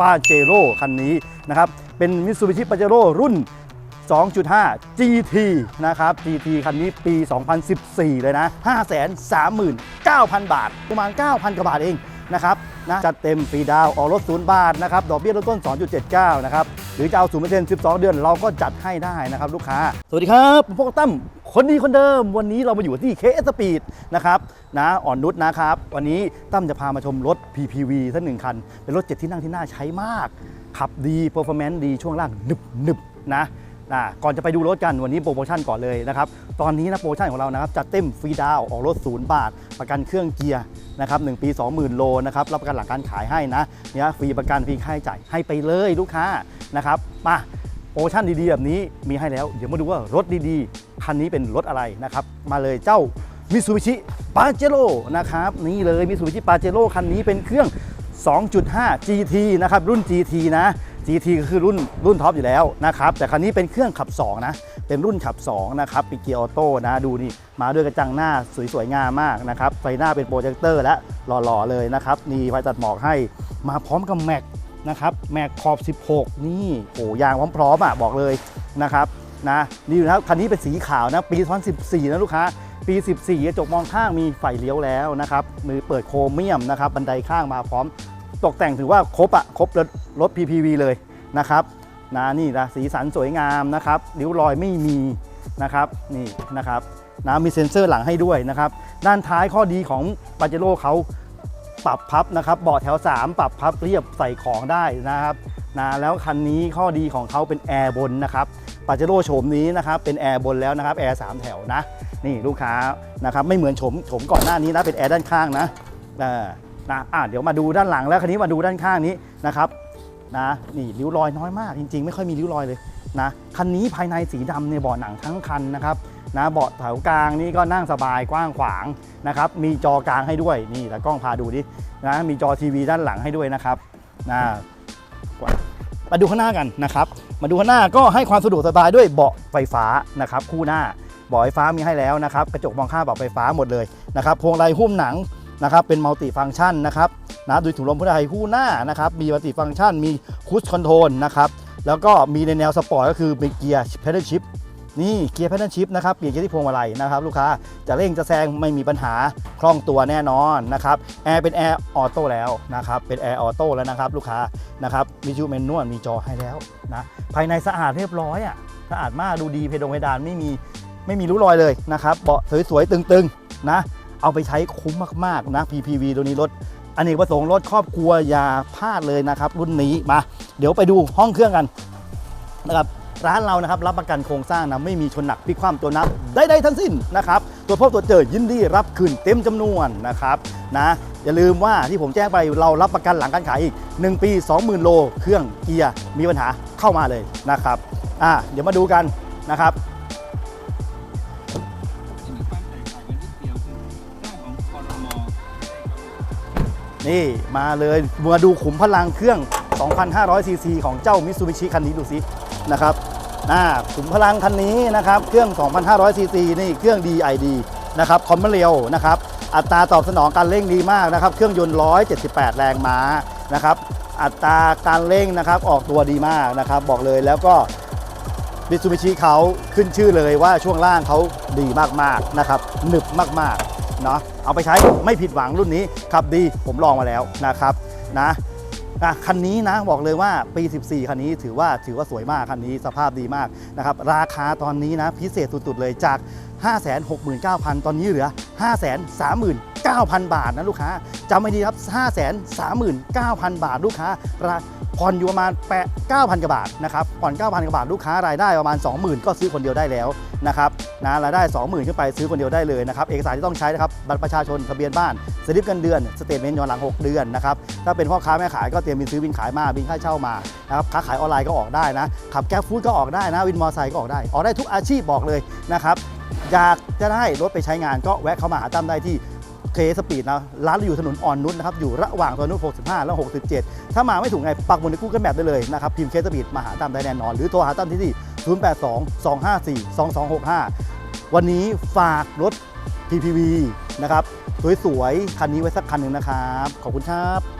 ปาเจโร่คันนี้นะครับเป็นมิ t ซูบิชิปาเจโร่รุ่น 2.5 GT นะครับ GT คันนี้ปี 2014 เลยนะ 539,000 บาท ประมาณ 9,000 กว่าบาทเองนะครับนะจัดเต็มฟรีดาวออกรถศูนย์บาทนะครับ ดอกเบี้ยเริ่มต้น 2.79 นะครับ หรือจะเอาศูนย์เปอร์เซ็นต์12 เดือน เราก็จัดให้ได้นะครับลูกค้า สวัสดีครับผมพวกตั้ม คนดีคนเดิมวันนี้เรามาอยู่ที่ KS Speed นะครับนะอ่อนนุชนะครับ วันนี้ตั้มจะพามาชมรถ PPV ท่านหนึ่งคัน เป็นรถ7ที่นั่งที่น่าใช้มาก ขับดีเ e อร์ฟอร์แมนซ์ดีช่วงล่างหนึบหนึบนะนะก่อนจะไปดูรถกันวันนี้โปรโมชั่นก่อนเลยนะครับ ตอนนี้นะโปรโมชั่นของเรานะครับจัดเต็มฟรีดาวออกรถศูนย์บาท ประกันเครื่องเกียร์นะครับหนึ่งปี 20,000 โลนะครับรับประกันหลังการขายให้นะเนี่ยฟรีประกันฟรีค่าใช้จ่ายให้ไปเลยลูกค้านะครับมาโปรโมชั่นดีๆแบบนี้มีให้แล้ว เดี๋ยวมาดูว่ารถดีๆ คันนี้เป็นรถอะไรนะครับ มาเลยเจ้ามิ t ซูบิชิปาเจโร่นะครับนี่เลยมิ t ซูบิชิปาเจโร่คันนี้เป็นเครื่อง 2.5 GT นะครับรุ่น GT นะ GT ก็คือรุ่นรุ่นท็อปอยู่แล้วนะครับแต่คันนี้เป็นเครื่องขับ 2 นะ เป็นรุ่นขับ 2 นะครับปีเกียร์ออโต้นะดูนี่ มาด้วยกระจังหน้าสวยๆงามมากนะครับไฟหน้าเป็นโปรเจคเตอร์และหล่อๆเลยนะครับมีไฟตัดหมอกให้มาพร้อมกับแม็กนะครับแม็กขอบ 16 นี่โอ้ยางพร้อมๆอะบอกเลยนะครับ นะนี่นะครับคันนี้เป็นสีขาวนะปี 2014 นะลูกค้า ปี 14กระจกมองข้างมีไฟเลี้ยวแล้วนะครับมือเปิดโครเมียมนะครับบันไดข้างมาพร้อม ตกแต่งถือว่าครบอะครบรถรถ PPV เลยนะครับนะนี่นะสีสันสวยงามนะครับริ้วรอยไม่มีนะครับนี่นะครับนะมีเซ็นเซอร์หลังให้ด้วยนะครับด้านท้ายข้อดีของปาเจโร่เขาปรับพับนะครับเบาะแถว 3 ปรับพับเรียบใส่ของได้นะครับ นะแล้วคันนี้ข้อดีของเขาเป็นแอร์บนนะครับปาเจโร่โฉมนี้นะครับเป็นแอร์บนแล้วนะครับแอร์สามแถวนะนี่ลูกค้านะครับไม่เหมือนโฉมโฉมก่อนหน้านี้นะเป็นแอร์ด้านข้างนะเออนะอะเดี๋ยวมาดูด้านหลังแล้วคันนี้มาดูด้านข้างนี้นะครับนะนี่ริ้วรอยน้อยมากจริง ๆ ไม่ค่อยมีริ้วรอยเลยนะคันนี้ภายในสีดำเนี่ยเบาะหนังทั้งคันนะครับนะเบาะแถวกลางนี่ก็นั่งสบายกว้างขวางนะครับมีจอกลางให้ด้วยนี่แล้วกล้องพาดูดินะมีจอทีวีด้านหลังให้ด้วยนะครับนะ มาดูข้างหน้ากันนะครับ มาดูข้างหน้าก็ให้ความสะดวกสบายด้วยเบาะไฟฟ้านะครับ คู่หน้าเบาะไฟฟ้ามีให้แล้วนะครับ กระจกมองข้างเบาะไฟฟ้าหมดเลยนะครับพวงไลหุ้มหนังนะครับ เป็นมัลติฟังก์ชันนะครับนะโดยถุงลมผู้ใดคู่หน้านะครับ มีมัลติฟังก์ชัน มีคูชคอนโทรลนะครับ แล้วก็มีในแนวสปอร์ตก็คือเป็นเกียร์เพด a ชิพ นี่เกียร์เพด a ชิพนะครับเปลี่ยนเกียร์ที่พวงมาลัยนะครับลูกค้าจะเร่งจะแซงไม่มีปัญหาคล่องตัวแน่นอนนะครับแอร์เป็นแอร์ออโต้แล้วนะครับเป็นแอร์ออโต้แล้วนะครับลูกค้านะครับวิจูเมนนวลมีจอให้แล้วนะภายในสะอาดเรียบร้อยอะสะอาดมากดูดีเพดงเพดานไม่มีไม่มีริ้รอยเลยนะครับเบาะสวยๆตึงๆนะเอาไปใช้คุ้มมากๆนะ PPV ตัวนี้รถอเนกประสงค์รถครอบครัวอย่าพลาดเลยนะครับ รุ่นนี้มา เดี๋ยวไปดูห้องเครื่องกันนะครับ ร้านเรานะครับรับประกันโครงสร้างนะไม่มีชนหนักพลิกคว่ำตัวนับใดๆทั้งสิ้นนะครับตัวพบตัวเจอยินดีรับคืนเต็มจำนวนนะครับนะอย่าลืมว่าที่ผมแจ้งไปเรารับประกันหลังการขายอีก 1 ปี 20,000 โล เครื่องเกียร์มีปัญหาเข้ามาเลยนะครับอะเดี๋ยวมาดูกันนะครับนี่มอนี่มาเลยมาดูขุมพลังเครื่อง 2,500ซีซีของเจ้ามิ t ซูบิชิคันนี้ดูสินะครับ อ่าขุมพลังคันนี้นะครับเครื่อง 2,500 ซีซีนี่เครื่อง DID นะครับคอมเมเร็วนะครับอัตราตอบสนองการเร่งดีมากนะครับ เครื่องยนต์ 178 แรงม้านะครับอัตราการเร่งนะครับออกตัวดีมากนะครับ บอกเลยแล้วก็มิซูบิชิเขาขึ้นชื่อเลยว่าช่วงล่างเขาดีมากๆนะครับหนึบมากๆเนาะเอาไปใช้ไม่ผิดหวังรุ่นนี้ขับดีผมลองมาแล้วนะครับนะ อะคันนี้นะบอกเลยว่าปี 14 คันนี้ถือว่าถือว่าสวยมากคันนี้สภาพดีมากนะครับราคาตอนนี้นะพิเศษสุดๆเลยจาก 569,000 ตอนนี้เหลือ 539,000 บาทนะลูกค้าจำไม่ดีครับ 539,000 บาทลูกค้ารา ผ่อนอยู่ประมาณแปด9,000 กว่าบาทนะครับ ผ่อน 9,000 กว่าบาท ลูกค้ารายได้ประมาณ 20,000 ก็ซื้อคนเดียวได้แล้วนะครับนะรายได้ 20,000 ขึ้นไปซื้อคนเดียวได้เลยนะครับ เอกสารที่ต้องใช้นะครับ บัตรประชาชน ทะเบียนบ้าน สลิปเงินเดือน สเตทเมนต์ย้อนหลัง 6 เดือนนะครับ ถ้าเป็นพ่อค้าแม่ขายก็เตรียมบินซื้อบินขายมา บินค่าเช่ามา นะครับ ค้าขายออนไลน์ก็ออกได้นะ ขับแก๊ปฟู้ดก็ออกได้นะ วินมอเตอร์ไซค์ก็ออกได้ ออกได้ทุกอาชีพบอกเลยนะครับ อยากจะได้รถไปใช้งานก็แวะเข้ามาหาตั้มได้ที่ เคสปีดนะร้านเราอยู่ถนนอ่อนนุชนะครับอยู่ระหว่างถนน65 และ67 ถ้ามาไม่ถูกไงปักหมุดในกูเกิลแมปได้เลยนะครับพิมพ์เคสปีดมาหาตามได้แน่นอน หรือโทรหาตั้มที่ที่ 082 254 2265 วันนี้ฝากรถ PPV นะครับสวยๆคันนี้ไว้สักคันหนึ่งนะครับ ขอบคุณครับ